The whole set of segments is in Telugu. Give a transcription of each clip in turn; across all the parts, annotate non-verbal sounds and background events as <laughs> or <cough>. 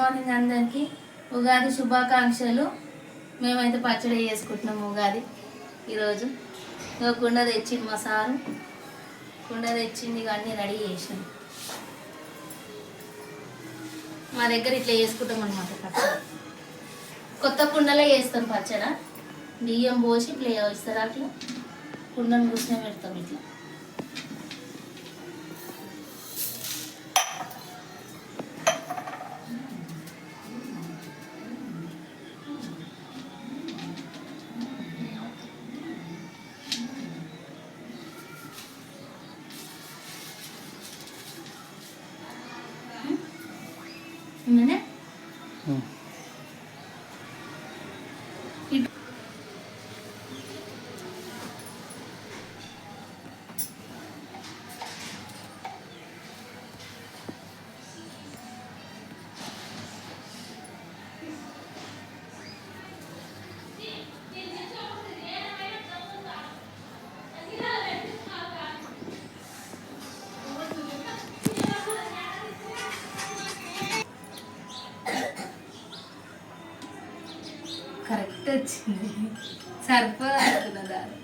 మార్నింగ్ అందరికీ ఉగాది శుభాకాంక్షలు. మేమైతే పచ్చడి చేసుకుంటున్నాం ఉగాది ఈరోజు. ఇక కుండ తెచ్చింది మా సారు. కుండ తెచ్చింది అన్నీ రెడీ చేసాను మా దగ్గర ఇట్లా చేసుకుంటాం అనమాట పచ్చడి. కొత్త కుండలో చేస్తాం పచ్చడ. బియ్యం పోసి ప్లే ఇస్తారు అట్లా. కుండను కూర్చొని పెడతాం ఇట్లా. వచ్చింది. సరిపోదు. అనుకున్న దారి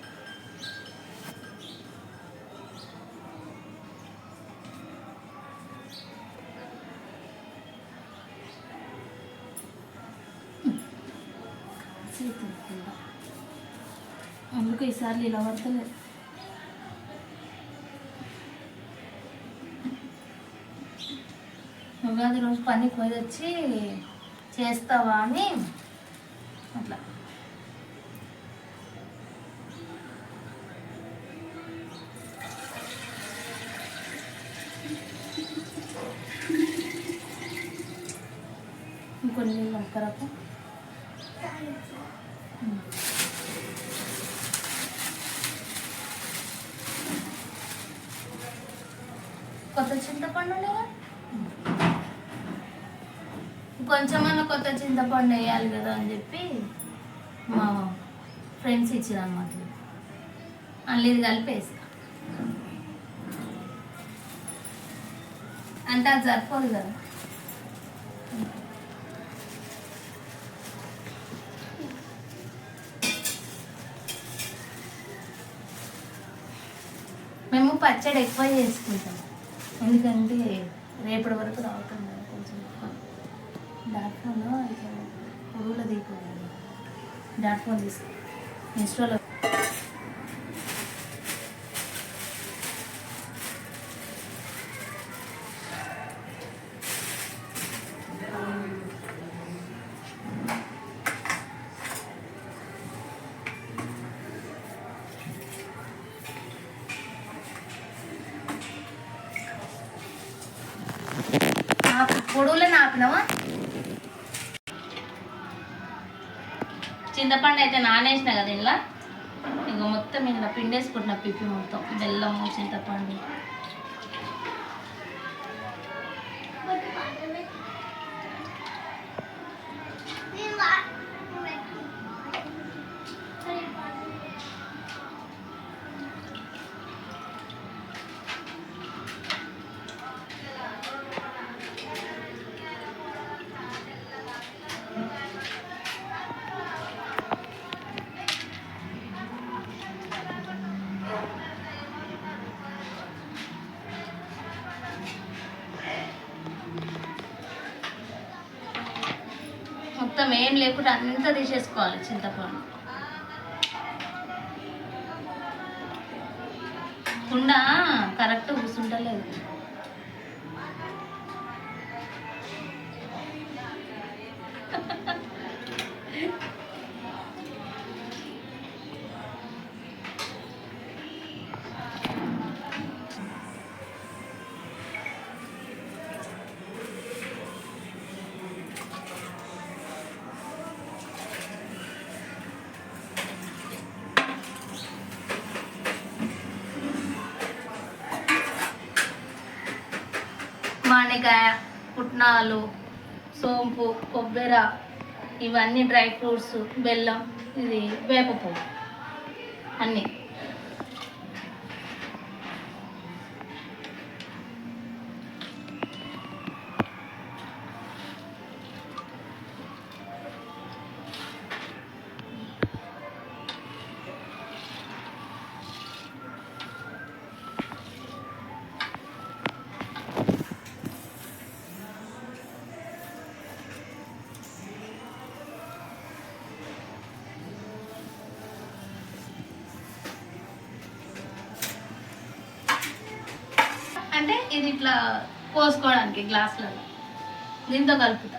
అందుకు ఈసారి ఇలా పడతలేదు ఉగాది రోజు పనికి పోయి వచ్చి చేస్తావా అని అట్లా ఇంకొన్ని నీళ్ళు కొత్త చింతపండు లేదా కొంచెమన్నా కొత్త చింతపండు వేయాలి కదా అని చెప్పి మా ఫ్రెండ్స్ ఇచ్చారు అన్నమాట. అందులో ఇది అంటే అది సరిపోదు కదా. మేము పచ్చడి ఎక్కువ చేసుకుంటాం. ఎందుకంటే రేపటి వరకు రావటం కొంచెం ఎక్కువ. డాట్ పురుగుల దీపం డాట్ ఫోన్ తీసుకు. ఇన్స్టాలో చింతపండు అయితే నానేసిన కదా ఇలా ఇంకా మొత్తం ఇలా పిండేసుకుంటున్నా పిప్పి మొత్తం. బెల్లము చింతపండు. మొత్తం ఏం లేకుండా అంతా తీసేసుకోవాలి చింతపండు. కుండ కరెక్ట్ కూర్చుంటలేదు <laughs> మామిడికాయ పుట్నాలు సోంపు కొబ్బెర ఇవన్నీ డ్రై ఫ్రూట్స్ బెల్లం ఇది వేప పువ్వు అన్నీ. అంటే ఇది ఇట్లా పోసుకోవడానికి గ్లాసులలో దీంతో కలుపుతా.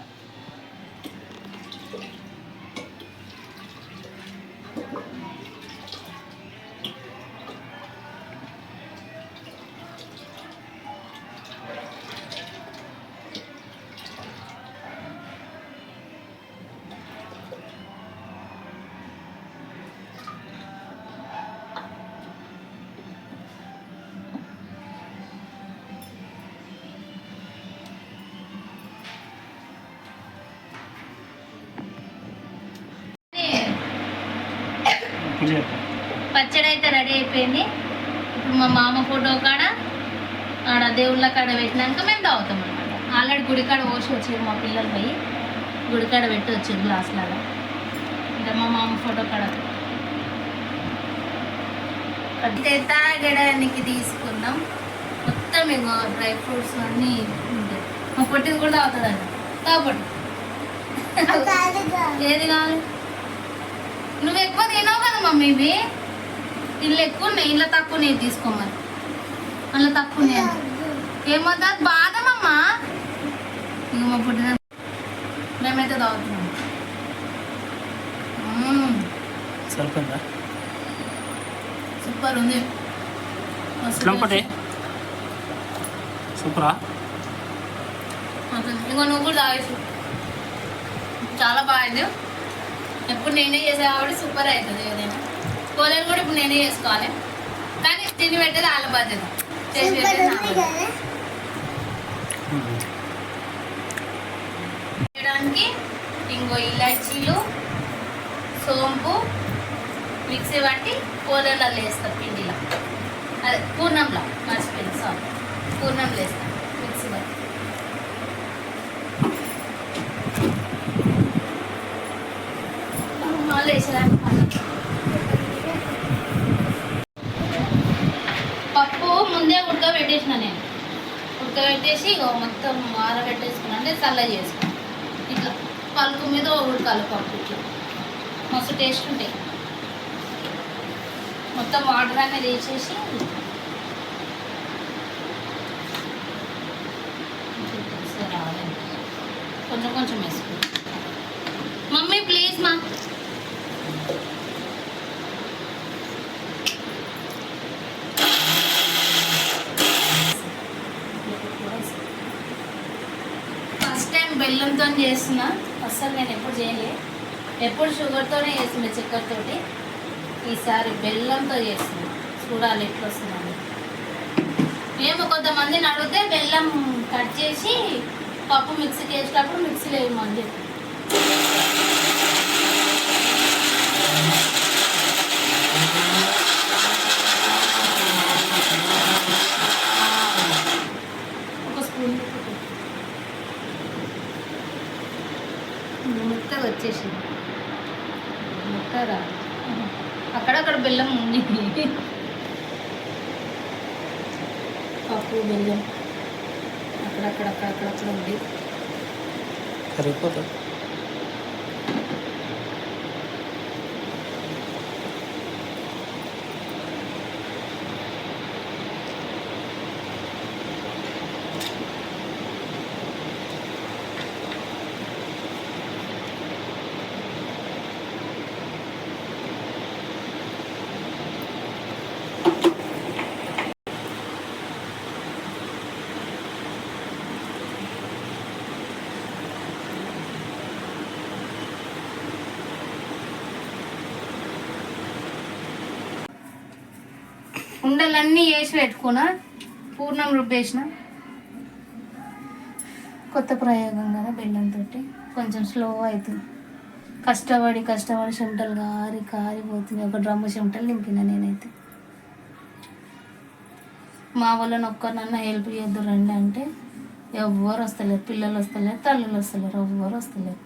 పచ్చడి అయితే రెడీ అయిపోయింది. ఇప్పుడు మా మామ ఫోటో కాడ ఆడ దేవుళ్ళ కాడ పెట్టినాక మేము తాగుతాం అనమాట ఆల్రెడీ గుడికాడ పోసి వచ్చారు మా పిల్లలు పోయి. గుడికాడ పెట్టి వచ్చారు గ్లాస్ లాగా. ఇంకా మా మామ ఫోటో కాడ. అయితే తాగడానికి తీసుకున్నాం మొత్తం ఇగో డ్రై ఫ్రూట్స్ అన్నీ ఉంటాయి. మా పొట్టిది కూడా తాగుతుంది తాగపట్టు ఏది కావాలి? నువ్వు ఎక్కువ తినావు కదా మమ్మీ ఇవి? ఇల్లు ఎక్కువ ఉన్నాయి ఇళ్ళ తక్కువ నేను తీసుకోమని అందులో తక్కువ నేను ఏమవుతుంది అది బాధమమ్మా ఇంక మా పుట్టిన మేమైతే తాగుతున్నాం. సరిపోయిందా? సూపర్ ఉంది. సూపరా. ఇంకో నువ్వు కూడా తాగేసి. చాలా బాగుంది ఎప్పుడు నేనే చేసే కాబట్టి సూపర్ అవుతుంది ఏదైనా. కోలేరు కూడా ఇప్పుడు నేనే చేసుకోవాలి. కానీ తిని పెట్టేది వాళ్ళ బాధ్యత. చేసి పెట్టేది నా బాధ్యత. చేయడానికి ఇంకో ఇలాచీలు సోంపు మిక్సీ పట్టి కూరలలో వేస్తాం పిండిలో. అదే పూర్ణంలో మర్చిపోయింది సారీ పూర్ణంలో వేస్తాం మిక్సీ పట్టి మళ్ళీ వేసేదానికి మళ్ళీ. పప్పు ముందే ఉడకబెట్టేసిన నేను. ఉడకబెట్టేసి మొత్తం ఆరబెట్టేసుకున్నా అంటే చల్ల చేసుకున్నాను ఇట్లా పలుకు మీద ఉడకాలి పప్పు ఇట్లా. మస్తు టేస్ట్ ఉంటాయి. మొత్తం వాటర్ అనేది వేసేసి కొంచెం కొంచెం వేసుకో. మమ్మీ ప్లీజ్ మా ఫస్ట్ టైం బెల్లంతో చేస్తున్నా. అస్సలు నేను ఎప్పుడు చేయలే. ఎప్పుడు షుగర్తోనే చేస్తున్నా చక్కెరతోటి. ఈసారి బెల్లంతో చేస్తున్నా. చూడాలి ఎట్లా వస్తుందని మేము కొంతమందిని అడిగితే బెల్లం కట్ చేసి పప్పు మిక్సీకి వేసేటప్పుడు మిక్సీలో వేయమని చెప్పి. なるほど。ఉండలన్నీ వేసి పెట్టుకున్నా పూర్ణం రుబ్బేసిన కొత్త ప్రయోగం కదా బెల్లంతో కొంచెం స్లో అవుతుంది. కష్టపడి కష్టపడి చెమటలు కారి కారిపోతుంది ఒక డ్రమ్ము చెమటలు నింపిన నేనైతే. మా వాళ్ళని ఒక్కరినన్నా హెల్ప్ చేద్దు రండి అంటే ఎవ్వరు వస్తలేరు పిల్లలు వస్తలేరు తల్లులు వస్తలేరు ఎవ్వరు వస్తలేరు.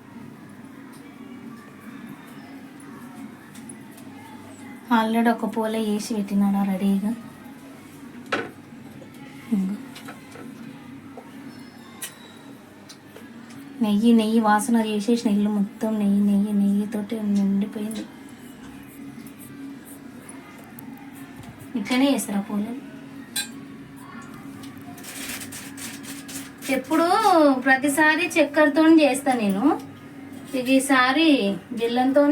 ఆల్రెడీ ఒక పూల వేసి పెట్టినాడు రెడీగా. నెయ్యి నెయ్యి వాసన చేసేసి ఇల్లు మొత్తం నెయ్యి నెయ్యి నెయ్యితోటి నిండిపోయింది. ఇట్లనే చేస్తారా పూలు? ఎప్పుడు ప్రతిసారి చక్కెరతో చేస్తా నేను. ఇక ఈసారి బెల్లంతో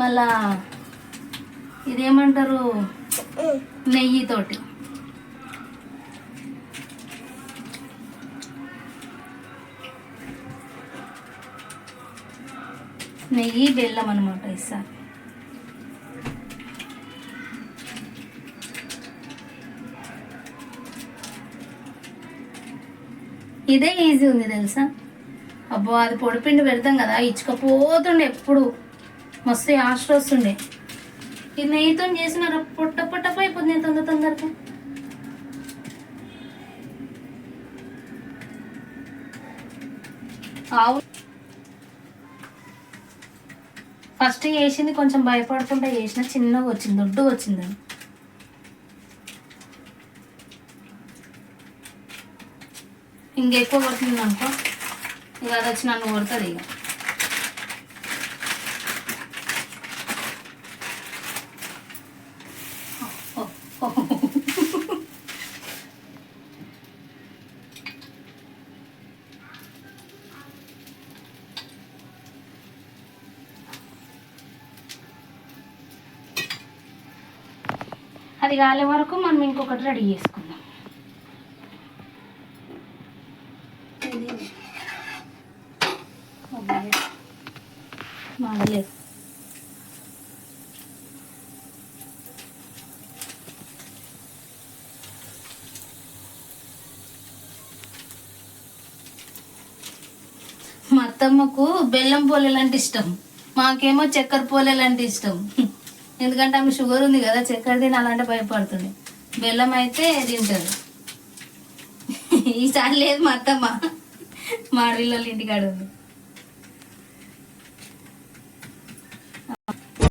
మళ్ళా ఇదేమంటారు? నెయ్యితోటి నెయ్యి బెల్లం అనమాట ఈసారి. ఇదే ఈజీ ఉంది తెలుసా? అబ్బో అది పొడిపిండి పెడతాం కదా ఇచ్చుకపోతుండే ఎప్పుడు. మస్తు ఆస్ట్ర వస్తుండే. ఇది నెయ్యితో చేసిన పొట్ట పొట్టపై అయిపోతుంది తొందర తొందరగా. ఆవు. ఫస్ట్ చేసింది కొంచెం భయపడకుండా చేసిన చిన్నగా వచ్చింది దొడ్డు వచ్చింది ఇంకెక్కువ కొడుతుంది అనుకో ఇక అది వచ్చి నన్ను కొడుతుంది ఇక. అది కాలే వరకు మనం ఇంకొకటి రెడీ చేసుకుందాం. మాడలేదు మా అత్తమ్మకు బెల్లం పోలేలు అంటే ఇష్టం. మాకేమో చక్కెర పోలేలు అంటే ఇష్టం. ఎందుకంటే ఆమె షుగర్ ఉంది కదా చక్కెర తినాలంటే భయపడుతుంది. బెల్లం అయితే తింటారు ఈసారి లేదు మా అత్తమ్మ. మా ఆడపిల్లల ఇంటికాడ ఉంది.